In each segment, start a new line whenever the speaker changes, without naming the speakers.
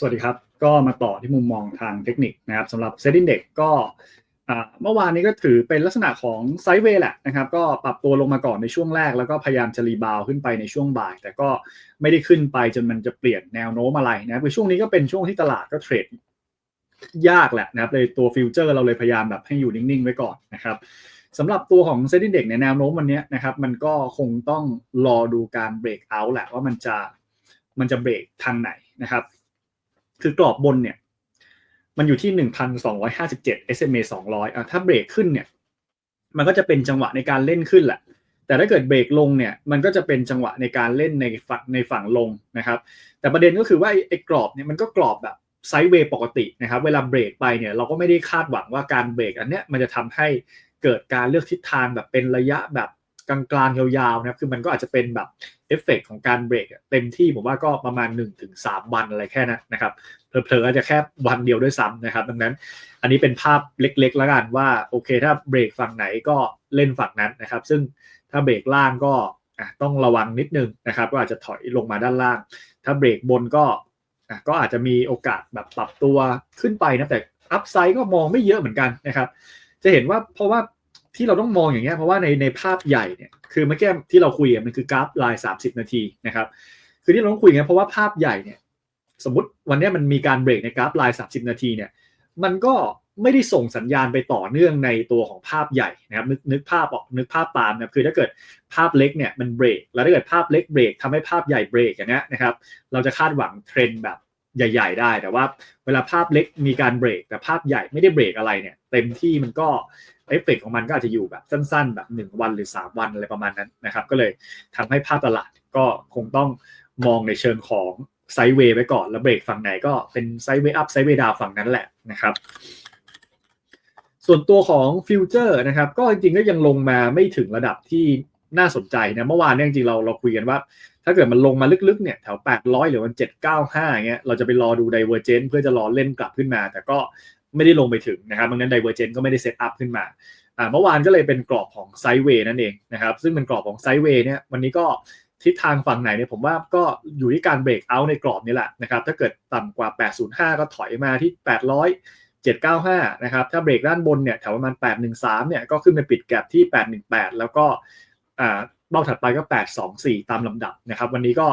สวัสดีครับ ก็มาต่อที่มุมมองทางเทคนิคนะครับสำหรับ Set Index ก็เมื่อวานนี้ก็ถือเป็นลักษณะของไซด์เวย์แหละนะครับ ก็ปรับตัวลงมาก่อนในช่วงแรก แล้วก็พยายามจะรีบาวขึ้นไปในช่วงบ่าย แต่ก็ไม่ได้ขึ้นไปจนมันจะเปลี่ยนแนวโน้มอะไรนะครับคือช่วงนี้ก็เป็นช่วงที่ตลาดก็เทรดยากแหละนะครับเลยตัวฟิวเจอร์เราเลยพยายามแบบให้อยู่นิ่งๆ ไว้ก่อนนะครับสำหรับตัวของเซ็นดิ้งเด็กในแนวโน้มวันนี้นะครับ มันก็คงต้องรอดูการเบรกเอาท์แหละว่ามันจะมันจะเบรกทางไหนนะครับ คือกรอบบนเนี่ย มันอยู่ที่1,257 SMA 200อะถ้าเบรกขึ้นเนี่ย มันก็จะเป็นจังหวะในการเล่นขึ้นแหละ แต่ถ้าเกิดเบรกลงเนี่ย มันก็จะเป็นจังหวะในการเล่นในฝั่งในฝั่งลงนะครับ แต่ประเด็นก็คือว่าไอ้กรอบเนี่ยมันก็กรอบแบบไซด์เวย์ปกตินะครับ เวลาเบรกไปเนี่ยเราก็ไม่ได้คาดหวังว่าการเบรกอันเนี้ยมันจะทำให้เกิดการเลือกทิศทางแบบเป็นระยะแบบ กลางๆยาวๆนะครับคือมันก็อาจจะเป็นแบบเอฟเฟกของการเบรกเต็มที่ผมว่าก็ประมาณ 1-3 วันอะไรแค่นั้นนะครับเผลอๆอาจจะแค่วันเดียวด้วยซ้ำนะครับ ดังนั้นอันนี้เป็นภาพเล็กๆแล้วกันว่าโอเคถ้าเบรกฝั่งไหนก็เล่นฝั่งนั้นนะครับ ซึ่งถ้าเบรกล่างก็ต้องระวังนิดนึงนะครับก็อาจจะถอยลงมาด้านล่าง ถ้าเบรกบนก็ก็อาจจะมีโอกาสแบบปรับตัวขึ้นไปนะแต่อัพไซด์ก็มองไม่เยอะเหมือนกันนะครับ จะเห็นว่าเพราะว่า ที่เราต้องมองอย่างเงี้ยเพราะว่าในในภาพใหญ่เนี่ยคือเมื่อกี้ที่เราคุยมันคือกราฟลาย 30 นาทีนะครับคือที่เราต้องคุยกันเพราะว่าภาพใหญ่เนี่ยสมมติวันนี้มันมีการเบรกในกราฟลาย 30 นาทีเนี่ยมันก็ไม่ได้ส่งสัญญาณไปต่อเนื่องในตัวของภาพใหญ่นะครับนึกนึกภาพออกนึกภาพตามนะคือถ้าเกิดภาพเล็กเนี่ยมันเบรกแล้วถ้าเกิดภาพเล็กเบรกทำให้ภาพใหญ่เบรกอย่างเงี้ยนะครับเราจะคาดหวังเทรนด์แบบใหญ่ ๆ ได้ แต่ว่าเวลาภาพเล็กมีการเบรกแต่ภาพใหญ่ไม่ได้เบรกอะไรเนี่ยเต็มที่มันก็ เอฟเฟกของมันก็อาจจะอยู่แบบสั้นๆ แบบ 1 วันหรือ 3 วันอะไรประมาณนั้นนะครับ ก็เลยทำให้ภาพตลาดก็คงต้องมองในเชิงของไซด์เวย์ไว้ก่อน แล้วเบรกฝั่งไหนก็เป็นไซด์เวย์อัพไซด์เวย์ดาวฝั่งนั้นแหละนะครับ ส่วนตัวของฟิวเจอร์นะครับ ก็จริงๆก็ยังลงมาไม่ถึงระดับที่น่าสนใจนะเมื่อวานเนี่ยจริงเราเราคุยกันว่า ถ้าเกิดมันลงมาลึกๆเนี่ยแถว 800 หรือมัน795เงี้ยเราจะไปรอดูไดเวอร์เจนเพื่อจะรอเล่นกลับขึ้นมา แต่ก็ ไม่ได้ลงไปถึงนะครับดังนั้นไดเวอร์เจนก็ไม่ได้เซตอัพขึ้นมาอ่าเมื่อวานก็เลยเป็นกรอบของไซด์เวย์นั่นเองนะครับซึ่งเป็นกรอบของไซด์เวย์เนี่ยวันนี้ก็ทิศทางฝั่งไหนเนี่ยผมว่าก็อยู่ที่การเบรกเอาในกรอบนี้แหละนะครับถ้าเกิดต่ำกว่า 805 ก็ถอยมาที่ 800 795 นะครับ ถ้าเบรกด้านบนเนี่ยแถวประมาณ 813 เนี่ย ก็ขึ้นไปปิดแกลบที่ 818 แล้วก็อ่าเบ้าถัดไปก็ 824 ตามลำดับนะครับ วันนี้ก็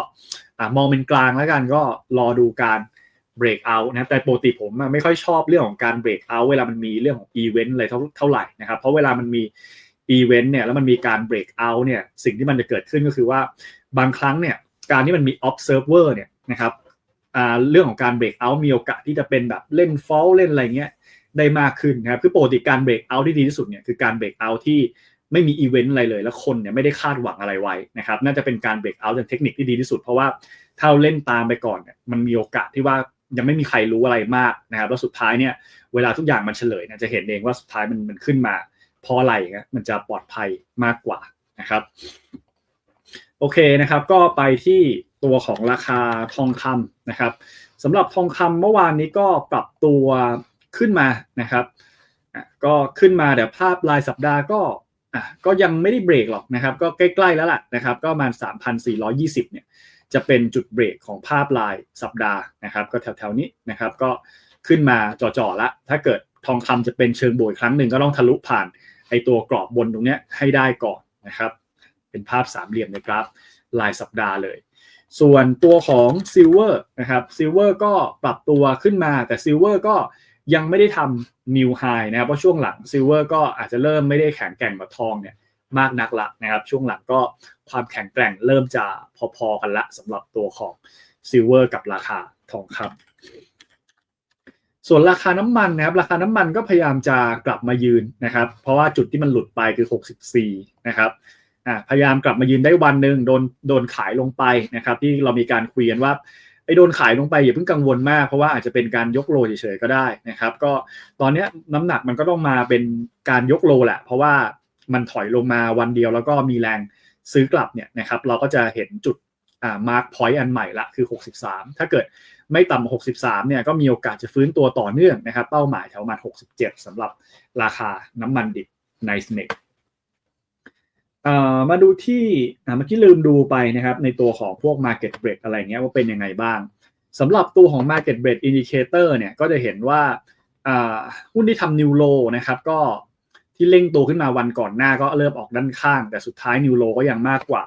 มองเป็นกลางแล้วกันก็รอดูการ เบรกเอาท์นะครับแต่ปกติผมไม่ค่อยชอบเรื่องของการเบรกเอาท์เวลามันมีเรื่องของอีเวนต์อะไรเท่าไหร่นะครับเพราะเวลามันมีอีเวนต์เนี่ยแล้วมันมีการเบรกเอาท์เนี่ยสิ่งที่มันจะเกิดขึ้นก็คือว่าบางครั้งเนี่ยการที่มันมี observer เนี่ยนะครับเรื่องของการเบรกเอาท์มีโอกาสที่จะเป็นแบบเล่นฟอลเล่นอะไรเงี้ยได้มากขึ้นนะครับคือปกติการเบรกเอาท์ที่ดีที่สุดเนี่ยคือการเบรกเอาท์ที่ไม่มีอีเวนต์อะไรเลย แล้วคนเนี่ยไม่ได้คาดหวังอะไรไว้นะครับน่าจะเป็นการเบรกเอาท์เป็นเทคนิคที่ดีที่สุด เพราะว่าถ้าเล่นตามไปก่อนเนี่ยมันมีโอกาสที่ว่า ยังไม่มีใครรู้อะไรมากนะครับแล้วสุดท้ายเนี่ยเวลาทุกอย่างมันเฉลยนะจะเห็นเองว่าสุดท้ายมันมันขึ้นมาเพราะอะไรนะมันจะปลอดภัยมากกว่านะครับ โอเคนะครับ ก็ไปที่ตัวของราคาทองคำนะครับสำหรับทองคำเมื่อวานนี้ก็ปรับตัวขึ้นมานะครับก็ขึ้นมาเดี๋ยวภาพรายสัปดาห์ก็ก็ยังไม่ได้เบรกหรอกนะครับ ก็ใกล้ ๆ แล้วล่ะนะครับ ก็ประมาณ 3,420 เนี่ย จะเป็นจุดเบรกของภาพลายสัปดาห์นะครับก็แถวๆนี้นะครับก็ขึ้นมาจ่อๆละ ถ้าเกิดทองคำจะเป็นเชิงโบยครั้งหนึ่งก็ต้องทะลุผ่านไอตัวกรอบบนตรงนี้ให้ได้ก่อนนะครับ เป็นภาพสามเหลี่ยมในกราฟลายสัปดาห์เลย ส่วนตัวของซิลเวอร์นะครับซิลเวอร์ก็ปรับตัวขึ้นมาแต่ซิลเวอร์ก็ยังไม่ได้ทำนิวไฮนะครับเพราะช่วงหลังซิลเวอร์ก็อาจจะเริ่มไม่ได้แข็งแกร่งแบบทองเนี่ย มากนักละนะครับ ช่วงหลังก็ความแข็งแกร่งเริ่มจะพอๆกันละสำหรับตัวของซิลเวอร์กับราคาทองคำส่วนราคาน้ำมันนะครับราคาน้ำมันก็พยายามจะกลับมายืนนะครับ เพราะว่าจุดที่มันหลุดไปคือ 64 นะครับพยายามกลับมายืนได้วันหนึ่งโดนโดนขายลงไปนะครับ ที่เรามีการคุยกันว่าไอ้โดนขายลงไปอย่าเพิ่งกังวลมากเพราะว่าอาจจะเป็นการยกโลเฉยๆก็ได้นะครับ ก็ตอนนี้น้ำหนักมันก็ต้องมาเป็นการยกโลแหละ เพราะว่า มันถอยลงมาวันเดียวแล้วก็มีแรงซื้อกลับเนี่ยนะครับเราก็จะเห็นจุดอ่ามาร์กพอยต์อันใหม่ละคือ 63 ถ้าเกิดไม่ต่ำกว่า63เนี่ยก็มีโอกาสจะฟื้นตัวต่อเนื่องนะครับ เป้าหมายแถวมาณ67สำหรับราคาน้ำมันดิบในสเน็กมาดูที่เมื่อกี้ลืมดูไปนะครับในตัวของพวก Market Break อะไรเงี้ยว่าเป็นยังไงบ้างสำหรับตัวของ Market Break Indicator เนี่ยก็จะเห็นว่าหุ้นที่ทำนิวโลนะครับก็ ที่เร่งตัวขึ้นมาวันก่อนหน้าก็เริ่มออกด้านข้าง แต่สุดท้ายนิวโลก็ยังมากกว่า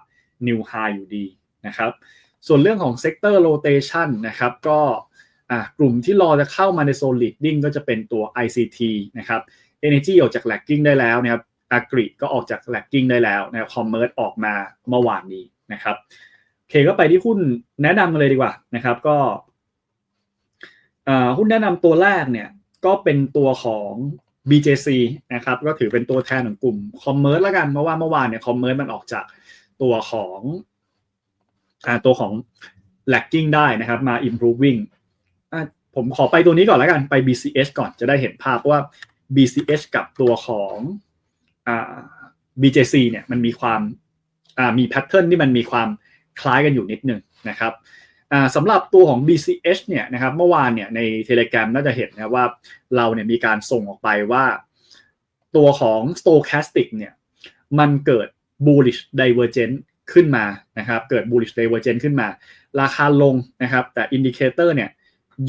นิวไฮอยู่ดีนะครับ ส่วนเรื่องของ Sector Rotation นนะครับก็กลุ่มที่รอจะเข้ามาในโซน leading ก็จะเป็นตัว ICT นะครับ Energy ออกจาก lagging ได้แล้วนะครับ Agri ก็ออกจาก lagging ได้แล้วนะครับ Commerce ออกมาเมื่อวานนี้นะครับเคก็ไปที่หุ้นแนะนำกันเลยดีกว่านะครับก็หุ้นแนะนำตัวแรกเนี่ยก็เป็นตัวของ BJC นะครับก็ถือเป็นตัวแทนของกลุ่ม Commerce แล้วกันเพราะว่าเมื่อวานเนี่ย Commerce มันออกจากตัวของอ่าตัวของ lagging ได้นะครับมา improving ผมขอไปตัวนี้ก่อนแล้วกันไป BCH ก่อนจะได้เห็นภาพว่า BCH กับตัวของอ่า BJC เนี่ยมันมีความอ่ามีแพทเทิร์นที่มันมีความคล้ายกันอยู่นิดนึงนะครับ สำหรับตัวของ BCH เนี่ยนะครับเมื่อวานเนี่ยใน Telegram น่าจะเห็นนะว่าเราเนี่ยมีการส่งออกไปว่า ตัวของ Stochastic เนี่ยมันเกิด bullish divergence ขึ้นมานะครับเกิด bullish divergence ขึ้นมา ราคาลงนะครับแต่อินดิเคเตอร์เนี่ย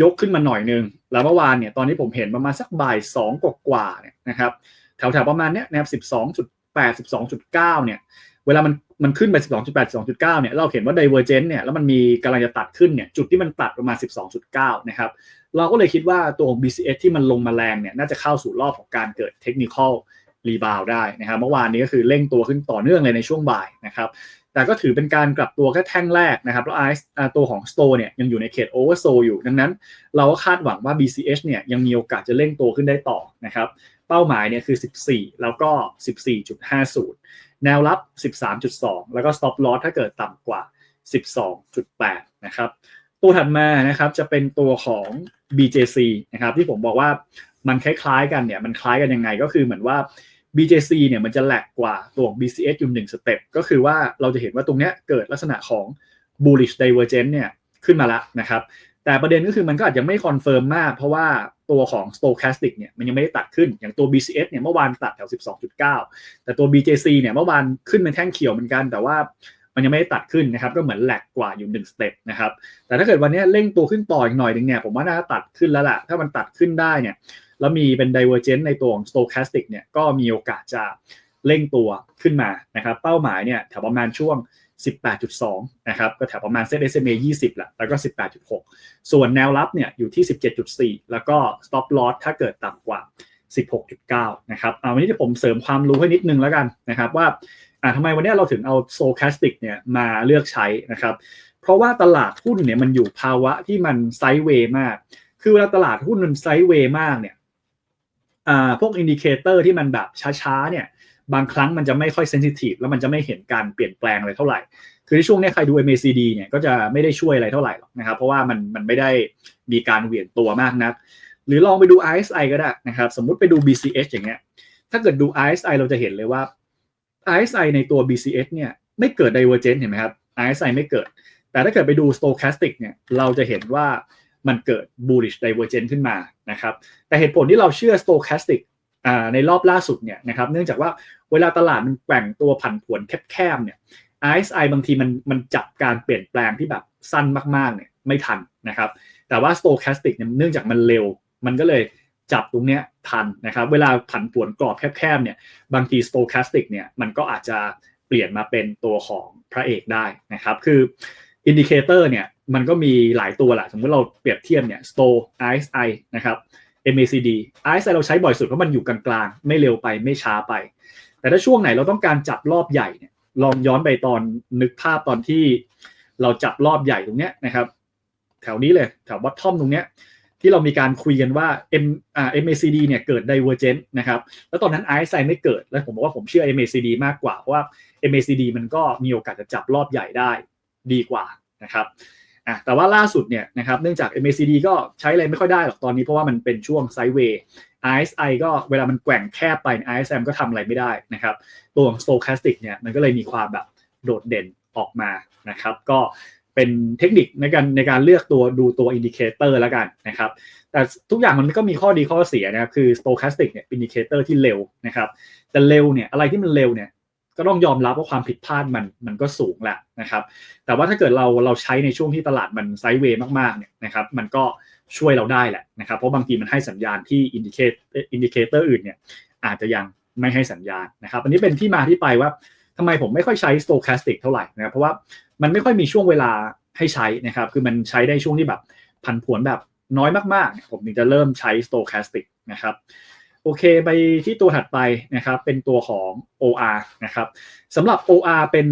ยกขึ้นมาหน่อยนึง แล้วเมื่อวานเนี่ยตอนนี้ผมเห็นประมาณสักบ่ายสองกว่าเนี่ยนะครับแถวๆประมาณเนี้ยนะครับสิบสองจุดแปดสิบสองจุดเก้าเนี่ย เวลามันมันขึ้นไป 12.8 12.9 เนี่ยเราเห็นว่า divergent เนี่ยแล้วมันมีกำลังจะตัดขึ้นเนี่ยจุดที่มันตัดประมาณ 12.9 นะครับ เราก็เลยคิดว่าตัวของ BCS ที่มันลงมาแรงเนี่ยน่าจะเข้าสู่รอบของการเกิด technical rebound ได้นะครับเมื่อวานนี้ก็คือเร่งตัวขึ้นต่อเนื่องเลยในช่วงบ่ายนะครับแต่ก็ถือเป็นการกลับตัวแค่แท่งแรกนะครับ แล้วไอซ์ตัวของ Store เนี่ยยังอยู่ในเขต oversold อยู่ ดังนั้น เราก็คาดหวังว่า BCH เนี่ยยังมีโอกาสจะเร่งตัวขึ้นได้ต่อนะครับ เป้าหมายเนี่ยคือ 14 แล้วก็ 14.50 แนวรับ 13.2 แล้วก็ stop loss ถ้าเกิดต่ำกว่า 12.8 นะครับ ตัวถัดมานะครับจะเป็นตัวของ BJC นะครับที่ผมบอกว่ามันคล้ายๆกันเนี่ยมันคล้ายกันยังไงก็คือเหมือนว่า BJC เนี่ยมันจะแหลกกว่าตัวของ BCS อยู่หนึ่งสเต็ปก็คือว่าเราจะเห็นว่าตรงเนี้ยเกิดลักษณะของ bullish divergence เนี่ยขึ้นมาแล้วนะครับ แต่ประเด็นก็คือมันก็อาจจะไม่คอนเฟิร์มมาก เพราะว่าตัวของ stochastic เนี่ยมันยังไม่ได้ตัดขึ้นอย่างตัว BCS เนี่ยเมื่อวานตัดแถว 12.9 แต่ตัว BJC เนี่ยเมื่อวานขึ้นเป็นแท่งเขียวเหมือนกัน แต่ว่ามันยังไม่ได้ตัดขึ้นนะครับก็เหมือนแหลกกว่าอยู่หนึ่งสเต็ปนะครับแต่ถ้าเกิดวันนี้เร่งตัวขึ้นต่ออีกหน่อยนึงเนี่ยผมว่าน่าจะตัดขึ้นแล้วแหละถ้ามันตัดขึ้นได้เนี่ยแล้วมีเป็น divergence ในตัวของ stochastic เนี่ยก็มีโอกาสจะเร่งตัวขึ้นมานะครับเป้าหมายเนี่ยแถวประมาณช่วง 18.2 นะครับ ก็แถวประมาณเซ็ต SMA 20แหละแล้วก็ 18.6 ส่วนแนวรับเนี่ยอยู่ที่ 17.4 แล้วก็ stop loss ถ้าเกิดต่ำกว่า 16.9 นะครับเอาวันนี้ที่ผมเสริมความรู้ให้นิดนึงแล้วกันนะครับว่าอ่าทำไมวันนี้เราถึงเอา stochastic เนี่ยมาเลือกใช้นะครับ เพราะว่าตลาดหุ้นเนี่ยมันอยู่ภาวะที่มันไซด์เวย์มาก คือเวลาตลาดหุ้นมันไซด์เวย์มากเนี่ยอ่าพวกอินดิเคเตอร์ที่มันแบบช้าๆเนี่ย บางครั้งมันจะไม่ค่อยเซนซิทีฟแล้วมันจะไม่เห็นการเปลี่ยนแปลงอะไรเท่าไหร่ คือในช่วงนี้ใครดู MACD เนี่ยก็จะไม่ได้ช่วยอะไรเท่าไหร่หรอกนะครับ เพราะว่ามันมันไม่ได้มีการเหวี่ยงตัวมากนัก หรือลองไปดู RSI ก็ได้นะครับ สมมุติไปดู BCH อย่างเงี้ย ถ้าเกิดดู RSI เราจะเห็นเลยว่า RSI ในตัว BCH เนี่ยไม่เกิด divergence เห็นไหมครับ RSI ไม่เกิด แต่ถ้าเกิดไปดู stochastic เนี่ยเราจะเห็นว่ามันเกิด bullish divergence ขึ้นมานะครับ แต่เหตุผลที่เราเชื่อ stochastic ในรอบล่าสุดเนี่ยนะครับเนื่องจากว่าเวลาตลาดมันแกว่งตัวผันผวนแคบๆเนี่ย RSI บางทีมันมันจับการเปลี่ยนแปลงที่แบบสั้นมากๆเนี่ยไม่ทันนะครับ แต่ว่า stochastic เนี่ยเนื่องจากมันเร็ว มันก็เลยจับตรงเนี้ยทันนะครับ เวลาผันผวนกรอบแคบๆเนี่ยบางที stochastic เนี่ยมันก็อาจจะเปลี่ยนมาเป็นตัวของพระเอกได้นะครับ คืออินดิเคเตอร์เนี่ยมันก็มีหลายตัวแหละสมมติเราเปรียบเทียบเนี่ย Store RSI นะครับ MACD RSI เราใช้บ่อยสุดเพราะมันอยู่กลางๆ ไม่เร็วไปไม่ช้าไป แต่ถ้าช่วงไหนเราต้องการจับรอบใหญ่เนี่ยลองย้อนไปตอนนึกภาพตอนที่เราจับรอบใหญ่ตรงเนี้ยนะครับ แถวนี้เลยแถวบัตทอมตรงเนี้ยที่เรามีการคุยกันว่า M อ่า MACD เนี่ยเกิด divergence นะครับแล้วตอนนั้น RSI ไม่เกิด แล้วผมบอกว่าผมเชื่อ MACD มากกว่า เพราะว่า MACD มันก็มีโอกาสจะจับรอบใหญ่ได้ดีกว่านะครับ อะแต่ว่าล่าสุดเนี่ยนะครับเนื่องจาก MACD ก็ใช้อะไรไม่ค่อยได้หรอกตอนนี้เพราะว่ามันเป็นช่วงไซด์เวย์ RSI ก็เวลามันแกว่งแคบไป ISM ก็ทำอะไรไม่ได้นะครับ ตัวของ stochastic เนี่ยมันก็เลยมีความแบบโดดเด่นออกมานะครับ ก็เป็นเทคนิคในการในการเลือกตัวดูตัวอินดิเคเตอร์แล้วกันนะครับ แต่ทุกอย่างมันก็มีข้อดีข้อเสียนะครับ คือ stochastic เนี่ยอินดิเคเตอร์ที่เร็วนะครับ แต่เร็วเนี่ยอะไรที่มันเร็วเนี่ย ก็ต้องยอมรับว่าความผิดพลาดมันมันก็สูงแหละนะครับ แต่ว่าถ้าเกิดเราเราใช้ในช่วงที่ตลาดมันไซด์เวย์มากๆเนี่ยนะครับ มันก็ช่วยเราได้แหละนะครับ เพราะบางทีมันให้สัญญาณที่อินดิเคตอินดิเคเตอร์อื่นเนี่ยอาจจะยังไม่ให้สัญญาณนะครับ อันนี้เป็นที่มาที่ไปว่าทำไมผมไม่ค่อยใช้ stochastic เท่าไหร่นะครับ เพราะว่ามันไม่ค่อยมีช่วงเวลาให้ใช้นะครับ คือมันใช้ได้ช่วงที่แบบผันผวนแบบน้อยมากๆ ผมถึงจะเริ่มใช้ stochastic นะครับ โอเคไปที่ตัวถัดไปนะครับเป็นตัวของ OR นะครับสำหรับ OR เป็น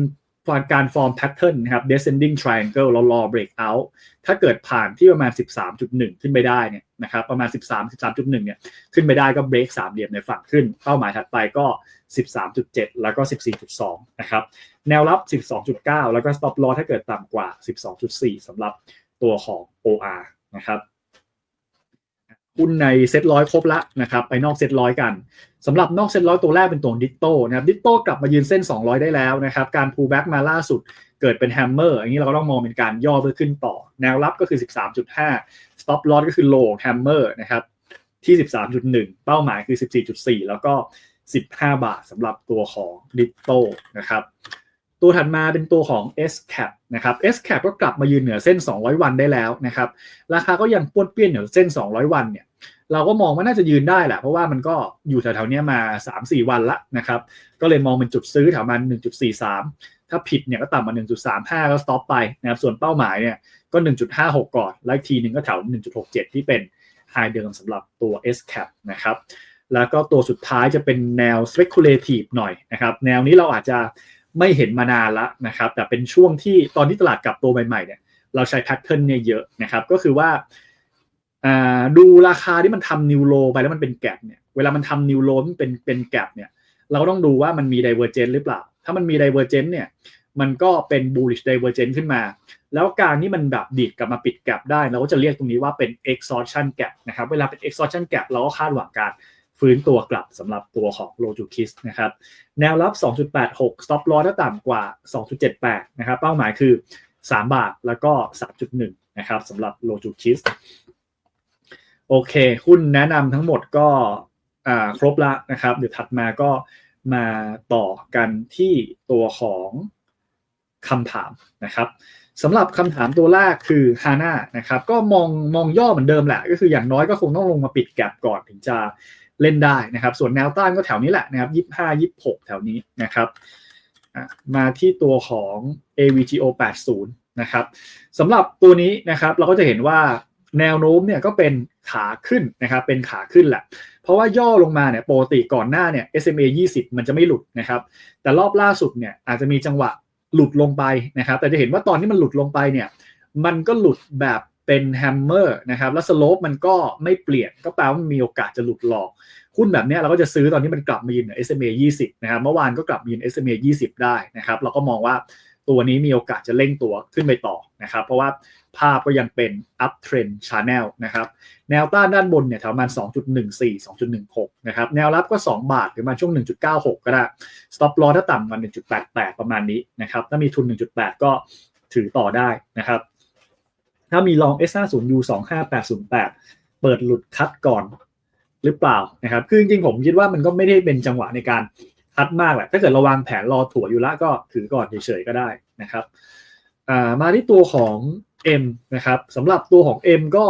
การ form pattern นะครับ descending triangle แล้วรอ breakout ถ้าเกิดผ่านที่ประมาณ 13.1 ขึ้นไปได้เนี่ยนะครับประมาณ 13 13.1 เนี่ยขึ้นไปได้ก็ break สามเหลี่ยมในฝั่งขึ้น เป้าหมายถัดไปก็ 13.7 แล้วก็ 14.2 นะครับแนวรับ 12.9 แล้วก็ stop loss ถ้าเกิดต่ำกว่า 12.4สำหรับตัวของ OR นะครับ หุ้นในเซ็ตร้อยครบละนะครับไปนอกเซ็ตร้อยกันสำหรับนอกเซ็ตร้อยตัวแรกเป็นตัวดิจโตนะครับดิจโตกลับมายืนเส้น 200 ได้แล้วนะครับการพูแบ็กมาล่าสุดเกิดเป็นแฮมเมอร์อย่างนี้เราก็ต้องมองเป็นการย่อเพื่อขึ้นต่อ แนวรับก็คือ 13.5 stop loss ก็คือ low แฮมเมอร์นะครับที่ 13.1 เป้าหมายคือ 14.4 แล้วก็ 15 บาทสำหรับตัวของดิจโตนะครับตัวถัดมาเป็นตัวของ S cap นะครับ S cap ก็กลับมายืนเหนือเส้น 200 วันได้แล้วนะครับ ราคาก็ยังป้วนเปี้ยนเหนือเส้น 200 วันเนี่ย เราก็มองว่าน่าจะยืนได้แหละ เพราะว่ามันก็อยู่แถวๆนี้มา 3-4 วันละนะครับ ก็เลยมองเป็นจุดซื้อแถวมัน 1.43 ถ้าผิดเนี่ยก็ต่ำมา 1.35 ก็สต็อปไปนะครับส่วนเป้าหมายเนี่ยก็ 1.56 ก่อนแล้วทีหนึ่งก็แถว 1.67 ที่เป็นไฮเดิมสำหรับตัว S cap นะครับแล้วก็ตัวสุดท้ายจะเป็นแนว speculative หน่อยนะครับ แนวนี้เราอาจจะไม่เห็นมานานล้วนะครับ แต่เป็นช่วงที่ตอนที่ตลาดกลับตัวใหม่ๆเนี่ยเราใช้แพทเทิร์นเนี่ยเยอะนะครับ ก็คือว่า ดูราคาที่มันทำนิวโลไปแล้วมันเป็นแกลบเนี่ยเวลามันทำนิวโลมันเป็นเป็นแกลบเนี่ยเราต้องดูว่ามันมีไดเวอร์เจนหรือเปล่า ถ้ามันมีไดเวอร์เจนเนี่ยมันก็เป็นบูลิชไดเวอร์เจนขึ้นมา แล้วการที่มันแบบดีดกลับมาปิดแกลบได้ เราก็จะเรียกตรงนี้ว่าเป็น exhaustion gap นะครับเวลาเป็น exhaustion gap เราก็คาดหวังการฟื้นตัวกลับสำหรับตัวของโลจูคิสนะครับแนวรับ 2.86 stop loss ถ้าต่ำกว่า 2.78 นะครับเป้าหมายคือ 3 บาทแล้วก็ 3.1 นะครับสำหรับโลจูคิส โอเคหุ้นแนะนำทั้งหมดก็ครบละนะครับ เดี๋ยวถัดมาก็มาต่อกันที่ตัวของคำถามนะครับสำหรับคำถามตัวแรกคือฮาน่านะครับก็มองมองย่อเหมือนเดิมแหละ ก็คืออย่างน้อยก็คงต้องลงมาปิดแกลบก่อนถึงจะเล่นได้นะครับ ส่วนแนวต้านก็แถวนี้แหละนะครับยี่ห้ายี่หกแถวนี้นะครับมาที่ตัวของ AVGO 80นะครับสำหรับตัวนี้นะครับเราก็จะเห็นว่าแนวโน้มเนี่ยก็เป็น ขาขึ้นนะครับเป็นขาขึ้นแหละ เพราะว่าย่อลงมาเนี่ยปกติก่อนหน้าเนี่ย SMA 20 มันจะไม่หลุดนะครับ แต่รอบล่าสุดเนี่ยอาจจะมีจังหวะหลุดลงไปนะครับ แต่จะเห็นว่าตอนที่มันหลุดลงไปเนี่ยมันก็หลุดแบบเป็นแฮมเมอร์นะครับแล้วสโลปมันก็ไม่เปลี่ยนก็แปลว่ามันมีโอกาสจะหลุดหลอกหุ้นแบบนี้เราก็จะซื้อตอนที่มันกลับมายืนเหนือ SMA 20 นะครับเมื่อวานก็กลับมายืน SMA 20 ได้นะครับ เราก็มองว่า ตัวนี้มีโอกาสจะเร่งตัวขึ้นไปต่อนะครับ เพราะว่าภาพก็ยังเป็น up trend channel นะครับแนวต้านด้านบนเนี่ยแถวประมาณ 2.14 2.16 นะครับ แนวรับก็ 2 บาทหรือมาช่วง 1.96 ก็ได้ stop loss ถ้าต่ำมา1.88 ประมาณนี้นะครับ ถ้ามีทุน 1.8 ก็ถือต่อได้นะครับ ถ้ามีลอง S50U 25808 เปิดหลุดคัดก่อนหรือเปล่านะครับ คือจริงๆผมคิดว่ามันก็ไม่ได้เป็นจังหวะในการ คัดมากแหละถ้าเกิดระวางแผนรอถั่วอยู่ละก็ถือก่อนเฉยๆก็ได้นะครับมาที่ตัวของ M นะครับสำหรับตัวของ M ก็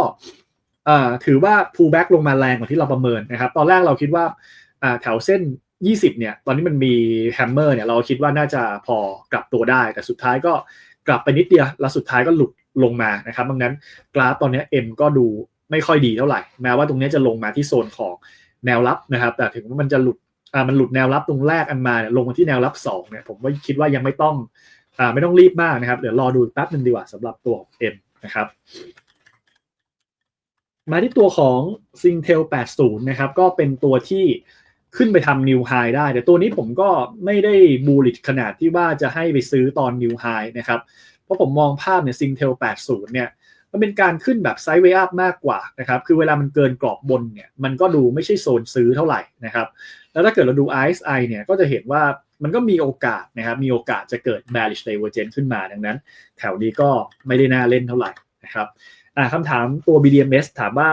ถือว่า pullback ลงมาแรงกว่าที่เราประเมินนะครับ ตอนแรกเราคิดว่าแถวเส้น 20 เนี่ย ตอนนี้มันมีแฮมเมอร์เนี่ย เราคิดว่าน่าจะพอกลับตัวได้ แต่สุดท้ายก็กลับไปนิดเดียว แล้วสุดท้ายก็หลุดลงมานะครับ ดังนั้นกราฟตอนนี้ M ก็ดูไม่ค่อยดีเท่าไหร่ แม้ว่าตรงนี้จะลงมาที่โซนของแนวรับนะครับ แต่ถึงว่ามันจะหลุด อ่ามันหลุดแนวรับตรงแรกอันมาลงมาที่แนวรับ2เนี่ยผมว่าคิดว่ายังไม่ต้องอ่าไม่ต้องรีบมากนะครับ เดี๋ยวรอดูแป๊บนึงดีกว่าสำหรับตัว M นะครับ มาที่ตัวของ s i n g t e l 80 นะครับ ก็เป็นตัวที่ขึ้นไปทำนิวไฮได้ แต่ตัวนี้ผมก็ไม่ได้บูลลิชขนาดที่ว่าจะให้ไปซื้อตอนนิวไฮนะครับ เพราะผมมองภาพเนี่ยซิงเทล80 เนี่ย มันเป็นการขึ้นแบบไซด์เวอัพมากกว่านะครับคือเวลามันเกินกรอบบนเนี่ยมันก็ดูไม่ใช่โซนซื้อเท่าไหร่นะครับแล้วถ้าเกิดเราดู RSI เนี่ยก็จะเห็นว่ามันก็มีโอกาสนะครับมีโอกาสจะเกิด bearish divergence ขึ้นมาดังนั้น แถวนี้ก็ไม่ได้น่าเล่นเท่าไหร่นะครับคำถามตัว BDMs ถามว่า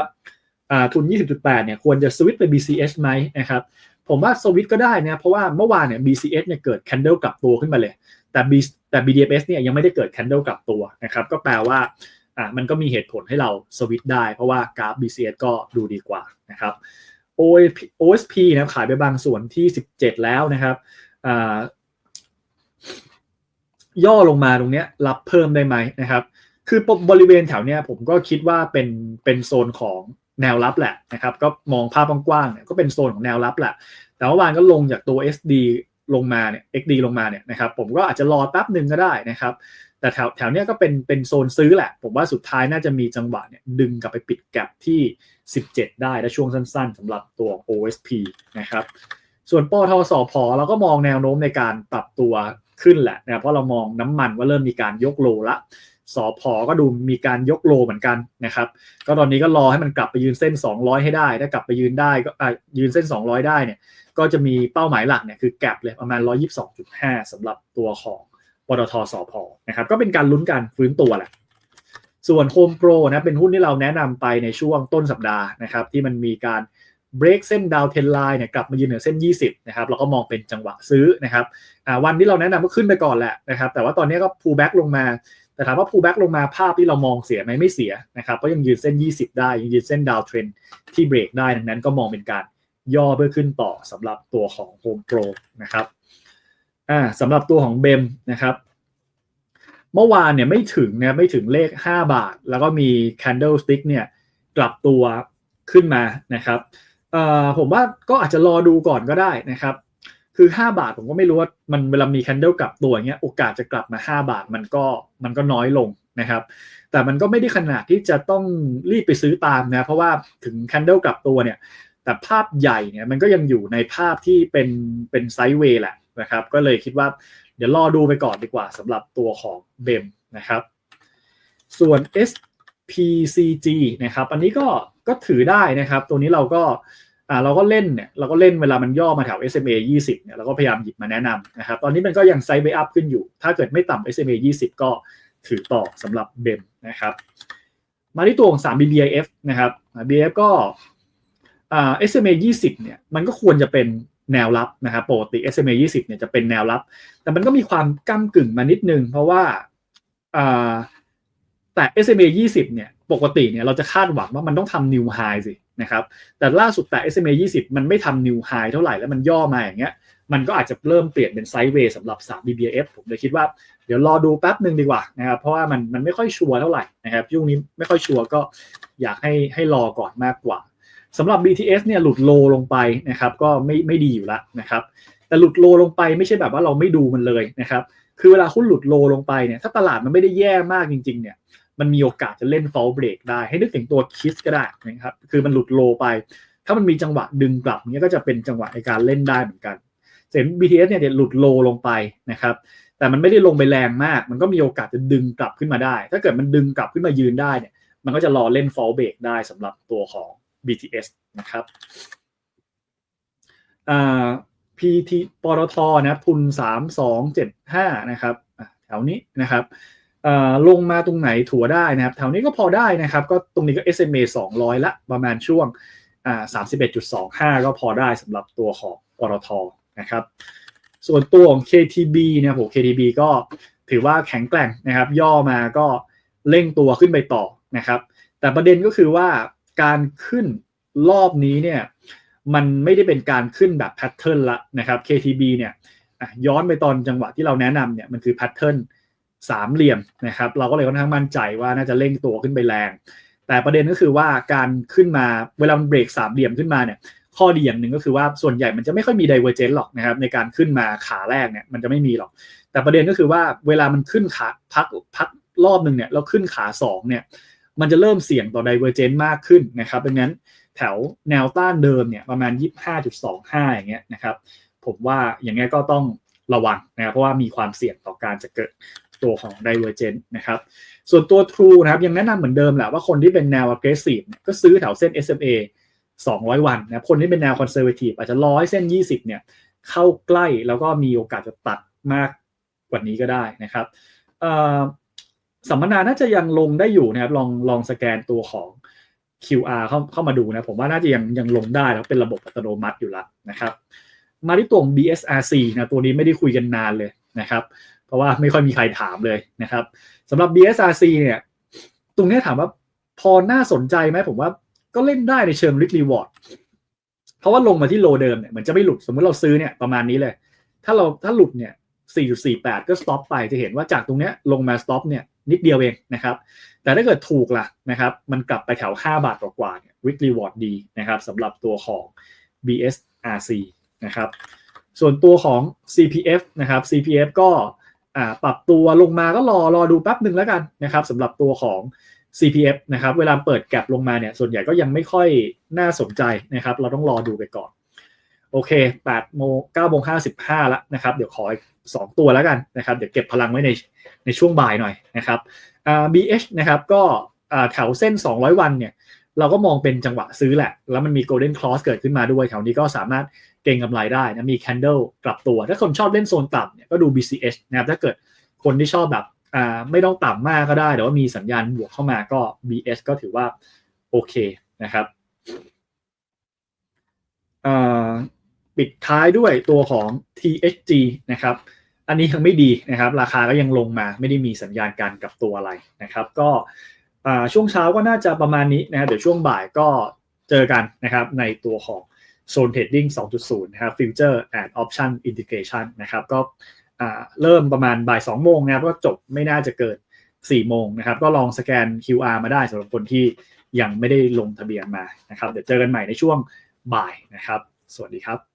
ทุน 20.8 เนี่ยควรจะสวิตไป BCH ไหมนะครับผมว่าสวิตก็ได้นะเพราะว่าเมื่อวานเนี่ย BCS เนี่ยเกิด candle กลับตัวขึ้นมาเลย แต่ B แต่ BDFS เนี่ยยังไม่ได้เกิด candle กลับตัวนะครับก็แปลว่า อ่ามันก็มีเหตุผลให้เราสวิตได้ เพราะว่ากราฟ BCS ก็ดูดีกว่านะครับ OSP นะขายไปบางส่วนที่ 17 แล้วนะครับย่อลงมาตรงเนี้ยรับเพิ่มได้ไหมนะครับ คือบริเวณแถวเนี้ยผมก็คิดว่าเป็นเป็นโซนของแนวรับแหละนะครับ ก็มองภาพกว้างๆเนี่ยก็เป็นโซนของแนวรับแหละ แต่เมื่อวานก็ลงจากตัว SD ลงมาเนี่ย XD ลงมาเนี่ยนะครับ ผมก็อาจจะรอแป๊บหนึ่งก็ได้นะครับ แต่แถวแถวเนี้ยก็เป็นเป็นโซนซื้อแหละ ผมว่าสุดท้ายน่าจะมีจังหวะเนี่ยดึงกลับไปปิดแกลบที่ 17 ได้และช่วงสั้นๆสำหรับตัว OSP นะครับ ส่วนปทสพเราก็มองแนวโน้มในการปรับตัวขึ้นแหละนะเพราะเรามองน้ำมันว่าเริ่มมีการยกโลละสอพอก็ดูมีการยกโลเหมือนกันนะครับ ก็ตอนนี้ก็รอให้มันกลับไปยืนเส้น 200 ให้ได้ ถ้ากลับไปยืนได้ก็ยืนเส้น 200 ได้เนี่ย ก็จะมีเป้าหมายหลักเนี่ยคือแกลบเลยประมาณ 122.5สำหรับตัวของ ปตทสอพอนะครับก็เป็นการลุ้นการฟื้นตัวแหละส่วนโฮมโปรนะเป็นหุ้นที่เราแนะนำไปในช่วงต้นสัปดาห์นะครับที่มันมีการเบรกเส้นดาวเทนไลน์เนี่ยกลับมายืนเหนือเส้น 20 นะครับเราก็มองเป็นจังหวะซื้อนะครับวันที่เราแนะนำก็ขึ้นไปก่อนแหละนะครับแต่ว่าตอนนี้ก็ pull back ลงมา แต่ถามว่า pull back ลงมาภาพที่เรามองเสียไหมไม่เสียนะครับก็ยังยืนเส้น 20 ได้ยังยืนเส้นดาวเทรนที่เบรกได้ดังนั้นก็มองเป็นการย่อเพื่อขึ้นต่อสำหรับตัวของ Home Pro นะครับ อ่าสำหรับตัวของเบมนะครับเมื่อวานเนี่ยไม่ถึงนะไม่ถึงเลข 5 บาท แล้วก็มี candlestick เนี่ยกลับตัวขึ้นมานะครับผมว่าก็อาจจะรอดูก่อนก็ได้นะครับ คือ 5 บาทผมก็ไม่รู้ว่ามันเวลามีคันเดลกลับตัวเงี้ยโอกาสจะกลับมา 5 บาทมันก็มันก็น้อยลงนะครับ แต่มันก็ไม่ได้ขนาดที่จะต้องรีบไปซื้อตามนะ เพราะว่าถึงคันเดลกลับตัวเนี่ย แต่ภาพใหญ่เนี่ยมันก็ยังอยู่ในภาพที่เป็นเป็นไซด์เวย์แหละ นะครับ ก็เลยคิดว่าเดี๋ยวรอดูไปก่อนดีกว่าสำหรับตัวของเบมนะครับ ส่วน SPCG นะครับ อันนี้ก็ก็ถือได้นะครับ ตัวนี้เราก็อ่าเราก็เล่นเนี่ยเราก็เล่นเวลามันย่อมาแถว SMA 20เนี่ยเราก็พยายามหยิบมาแนะนำนะครับ ตอนนี้มันก็ยังไซด์เบอัพขึ้นอยู่ ถ้าเกิดไม่ต่ำ SMA 20 ก็ถือต่อสำหรับเบมนะครับ มาที่ตัวของ 3 BBIF นะครับ BIF ก็อ่า SMA 20เนี่ยมันก็ควรจะเป็น แนวรับนะครับปกติ SMA 20เนี่ยจะเป็นแนวรับ แต่มันก็มีความก้ากึ่งมานิดนึง เพราะว่าอ่าแต่ SMA 20เนี่ยปกติเนี่ยเราจะคาดหวังว่ามันต้องทำ new high สินะครับแต่ล่าสุดแต่ SMA 20 มันไม่ทำ new high เท่าไหร่แล้วมันย่อมาอย่างเงี้ยมันก็อาจจะเริ่มเปลี่ยนเป็นไซด์เวย์สำหรับ 3 BBF ผมเลยคิดว่าเดี๋ยวรอดูแป๊บหนึ่งดีกว่านะครับเพราะว่ามันมันไม่ค่อยชัวร์เท่าไหร่นะครับช่งนี้ไม่ค่อยชัวร์ก็อยากให้ให้รอก่อนมากกว่า สำหรับ BTS เนี่ยหลุดโลลงไปนะครับก็ไม่ไม่ดีอยู่แล้วนะครับแต่หลุดโลลงไปไม่ใช่แบบว่าเราไม่ดูมันเลยนะครับคือเวลาหุ้นหลุดโลลงไปเนี่ยถ้าตลาดมันไม่ได้แย่มากจริงๆเนี่ยมันมีโอกาสจะเล่น fall break ได้ ให้นึกถึงตัวคิสก็ได้นะครับคือมันหลุดโลไป ถ้ามันมีจังหวะดึงกลับเนี่ยก็จะเป็นจังหวะในการเล่นได้เหมือนกันเห็น BTS เนี่ยหลุดโลลงไปนะครับแต่มันไม่ได้ลงไปแรงมาก มันก็มีโอกาสจะดึงกลับขึ้นมาได้ ถ้าเกิดมันดึงกลับขึ้นมายืนได้เนี่ยมันก็จะรอเล่น fall break ได้สำหรับตัวของ BTS นะครับ PT ปตทนะทุน 3275 นะครับแถวนี้นะครับลงมาตรงไหนถัวได้นะครับ แถวนี้ก็พอได้นะครับ ก็ตรงนี้ก็ SMA 200 ละประมาณช่วง 31.25 ก็พอได้สำหรับตัวของปตทนะครับ ส่วนตัวของ KTB เนี่ยผม KTB ก็ถือว่าแข็งแกร่งนะครับ ย่อมาก็เร่งตัวขึ้นไปต่อนะครับ แต่ประเด็นก็คือว่า การขึ้นรอบนี้เนี่ยมันไม่ได้เป็นการขึ้นแบบแพทเทิร์นละนะครับ KTB เนี่ยย้อนไปตอนจังหวะที่เราแนะนำเนี่ยมันคือแพทเทิร์นสามเหลี่ยมนะครับ เราก็เลยค่อนข้างมั่นใจว่าน่าจะเร่งตัวขึ้นไปแรง แต่ประเด็นก็คือว่าการขึ้นมาเวลามันเบรกสามเหลี่ยมขึ้นมาเนี่ยข้อดีอย่างหนึ่งก็คือว่าส่วนใหญ่มันจะไม่ค่อยมีไดเวอร์เจนหรอกนะครับในการขึ้นมาขาแรกเนี่ยมันจะไม่มีหรอก แต่ประเด็นก็คือว่าเวลามันขึ้นขาพักพักรอบหนึ่งเนี่ยแล้วขึ้นขา2เนี่ย มันจะเริ่มเสี่ยงต่อไดเวอร์เจนมากขึ้นนะครับดังนั้นแถวแนวต้านเดิมเนี่ยประมาณ 25.25 อย่างเงี้ยนะครับผมว่าอย่างเงี้ยก็ต้องระวังนะครับเพราะว่ามีความเสี่ยงต่อการจะเกิดตัวของ Divergent นะครับส่วนตัว True นะครับยังแนะนำเหมือนเดิมแหละว่าคนที่เป็นแนว aggressive ก็ซื้อแถวเส้น SMA 200 วันนะคนที่เป็นแนว conservative อาจจะร้อยเส้น 20เนี่ยเข้าใกล้แล้วก็มีโอกาสจะตัดมากกว่านี้ก็ได้นะครับ สัมมนาน่าจะยังลงได้อยู่นะครับลองลองสแกนตัวของ QR เข้าเข้ามาดูนะผมว่าน่าจะยังยังลงได้แล้วเป็นระบบอัตโนมัติอยู่แล้วนะครับ มาที่ตัว BSRC นะตัวนี้ไม่ได้คุยกันนานเลยนะครับ เพราะว่าไม่ค่อยมีใครถามเลยนะครับสำหรับ BSRC เนี่ยตรงนี้ถามว่าพอน่าสนใจไหมผมว่าก็เล่นได้ในเชิง risk reward เพราะว่าลงมาที่โลเดิมเนี่ยเหมือนจะไม่หลุดสมมติเราซื้อเนี่ยประมาณนี้เลย ถ้าเราถ้าหลุดเนี่ย4.48 ก็ stop ไปจะเห็นว่าจากตรงเนี้ยลงมา stop เนี่ย นิดเดียวเองนะครับ แต่ถ้าเกิดถูกล่ะนะครับ มันกลับไปแถว 5 บาทกว่าๆเนี่ย risk reward ดีนะครับสำหรับตัวของ BSRC นะครับ ส่วนตัวของ CPF นะครับ CPF ก็ปรับตัวลงมาก็รอรอดูแป๊บหนึ่งแล้วกันนะครับสำหรับตัวของ CPF นะครับ เวลาเปิดแกลบลงมาเนี่ย ส่วนใหญ่ก็ยังไม่ค่อยน่าสนใจนะครับ เราต้องรอดูไปก่อน โอเค8โมง9โมง55แล้วนะครับ เดี๋ยวขออีก2ตัวแล้วกันนะครับ เดี๋ยวเก็บพลังไว้ในในช่วงบ่ายหน่อยนะครับอ่า BH นะครับก็อ่าแถวเส้น 200 วันเนี่ยเราก็มองเป็นจังหวะซื้อแหละ แล้วมันมี golden cross เกิดขึ้นมาด้วย แถวนี้ก็สามารถเก็งกำไรได้นะ มี candle กลับตัว ถ้าคนชอบเล่นโซนต่ำเนี่ยก็ดู BCH นะครับ ถ้าเกิดคนที่ชอบแบบอ่าไม่ต้องต่ำมากก็ได้ แต่ว่ามีสัญญาณบวกเข้ามาก็ BS ก็ถือว่าโอเคนะครับอ่า ปิดท้ายด้วยตัวของ THG นะครับ อันนี้ยังไม่ดีนะครับ ราคาก็ยังลงมาไม่ได้มีสัญญาณการกลับตัวอะไรนะครับ ก็ช่วงเช้าก็น่าจะประมาณนี้นะครับเดี๋ยวช่วงบ่ายก็เจอกันนะครับในตัวของ Zone Trading 2.0 นะครับ Future and Option Integration นะครับ ก็เริ่มประมาณบ่าย 2 โมงนะครับ ก็จบไม่น่าจะเกิน 4 โมงนะครับ ก็ลองสแกน QR มาได้สำหรับคนที่ยังไม่ได้ลงทะเบียนมานะครับ เดี๋ยวเจอกันใหม่ในช่วงบ่ายนะครับ สวัสดีครับ